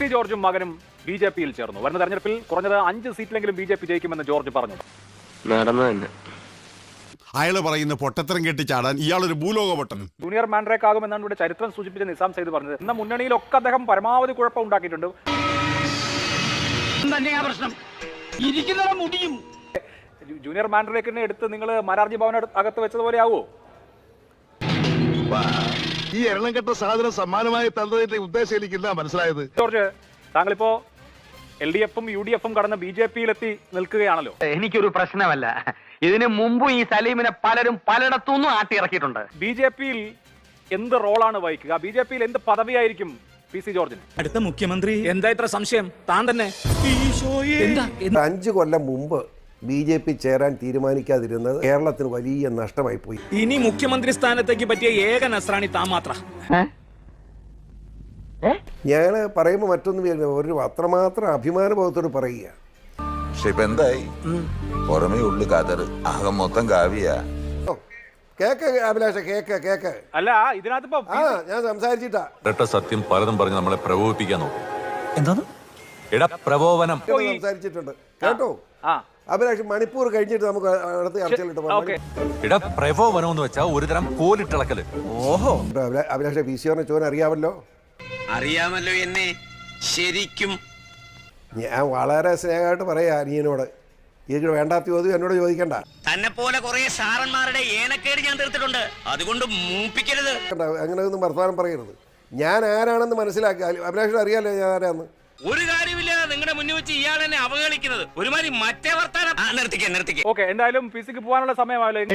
P ജോർജും മകനും B J പിയിൽ ചേർന്നു. വരുന്ന തെരഞ്ഞെടുപ്പിൽ കുറഞ്ഞത് അഞ്ച് സീറ്റിലെങ്കിലും ബി ജെ പി ജയിക്കുമെന്ന് ജോർജ് പറഞ്ഞു. നടന്നു തന്നെ. അയാൾ പറയുന്ന പൊട്ടത്തരം കെട്ടി ചാടാൻ ഇയാളൊരു ഭൂലോക പൊട്ടൻ ജൂനിയർ മാൻഡ്രേക്ക് ആകുമെന്നാണ് ഇവിടെ ചരിത്രം സൂചിപ്പിച്ച നിസാം സൈദ് പറഞ്ഞത്. എന്ന മുന്നണിയിലൊക്കെ അദ്ദേഹം പരമാവധി കുഴപ്പം ഉണ്ടാക്കിയിട്ടുണ്ട്. പ്രശ്നം. മുടിയും. ജൂ- ജൂനിയർ മാൻഡ്രേക്കിനെ എടുത്ത് നിങ്ങൾ മരാർജി ഭവന അടുത്ത് അകത്ത് വെച്ചതുപോലെ ആവുമോ ഈ എണ്ണം കെട്ട സാധനം സമ്മാനമായി തന്നതിന്റെ ഉദ്ദേശം എനിക്കില്ല മനസ്സിലായത്. ജോർജ് താങ്കളിപ്പോ എൽ ഡി എഫും യു ഡി എഫും കടന്ന് ബി ജെ പിയിലെത്തി നിൽക്കുകയാണല്ലോ. എനിക്കൊരു പ്രശ്നമല്ല. ഇതിന് മുമ്പും ഈ സലീമിനെ പലരും പലയിടത്തുനിന്നും ആട്ടിയിറക്കിയിട്ടുണ്ട്. ബി ജെ പിയിൽ എന്ത് റോളാണ് വഹിക്കുക? ബി ജെ പിയിൽ എന്ത് പദവിയായിരിക്കും പി സി ജോർജിന്? അടുത്ത മുഖ്യമന്ത്രി എന്താ ഇത്ര സംശയം? താൻ തന്നെ. എന്താ? അഞ്ചു കൊല്ലം മുമ്പ് ബി ജെ പി ചേരാൻ തീരുമാനിക്കാതിരുന്നത് കേരളത്തിന് വലിയ നഷ്ടമായി പോയി ഇനി മുഖ്യമന്ത്രി സ്ഥാനത്തേക്ക് പറ്റിയ ഏക നസ്രാണി താൻ മാത്ര. ഞാൻ പറയുമ്പോൾ മറ്റൊന്നും. ഒരു അത്രമാത്രം അഭിമാനബോധത്തോട് പറയുക. പക്ഷെ ഇപ്പൊ എന്തായി? പുറമേ ഉള്ളു കതറ്. അകം മൊത്തം കാവ്യ. ഓ, കേക്ക് അഭിലാഷ കേക്ക് കേക്ക്. അല്ല ഇതിനകത്ത് ഇപ്പൊ ആ ഞാൻ സംസാരിച്ചിട്ടാ. ഇരട്ട സത്യം പലതും പറഞ്ഞ് നമ്മളെ പ്രകോപിപ്പിക്കാൻ നോക്കും. എന്താ ഇട പ്രകോപനം. ഞാൻ സംസാരിച്ചിട്ടുണ്ട്. കേട്ടോ? ആ. അഭിലാഷ് മണിപ്പൂർ കഴിഞ്ഞിട്ട് നമുക്ക് അടുത്ത ചർച്ചയിലിട്ട് പോകാം. പ്രഭോ വനം എന്ന് വെച്ചാൽ ഒരുതരം കോലിട്ടിളക്കൽ. ഓഹോ. അഭിലാഷ് പി സി ചോദിച്ചാൽ അറിയാമല്ലോ? അറിയാമല്ലോ എന്നെ. ശരിക്കും. ഞാൻ വളരെ സ്നേഹമായിട്ട് പറയാ അനിയനോട്. ഇതിന് വേണ്ടാത്ത ചോദ്യം എന്നോട് ചോദിക്കണ്ട. തന്നെ പോലെ കുറെ സാറന്മാരുടെ ഏനക്കേട് ഞാൻ തീർത്തിട്ടുണ്ട്. അതുകൊണ്ട് മൂപ്പിക്കരുത്. അങ്ങനെ ഒന്നും വർത്തമാനം പറയരുത്. ഞാൻ ആരാണെന്ന് മനസ്സിലാക്കി. അഭിലാഷിന് അറിയാലോ ഞാൻ ആരാന്ന്? ഒരു കാര്യമില്ല. നിങ്ങളുടെ മുന്നിൽ വെച്ച് ഇയാൾ എന്നെ അവഹേളിക്കുന്നത്. ഒരുമാതിരി മറ്റേ വർത്താനം നിർത്തിക്കേ നിർത്തിക്കേ. ഓക്കെ എന്തായാലും പിസിക്ക് പോകാനുള്ള സമയമായല്ലോ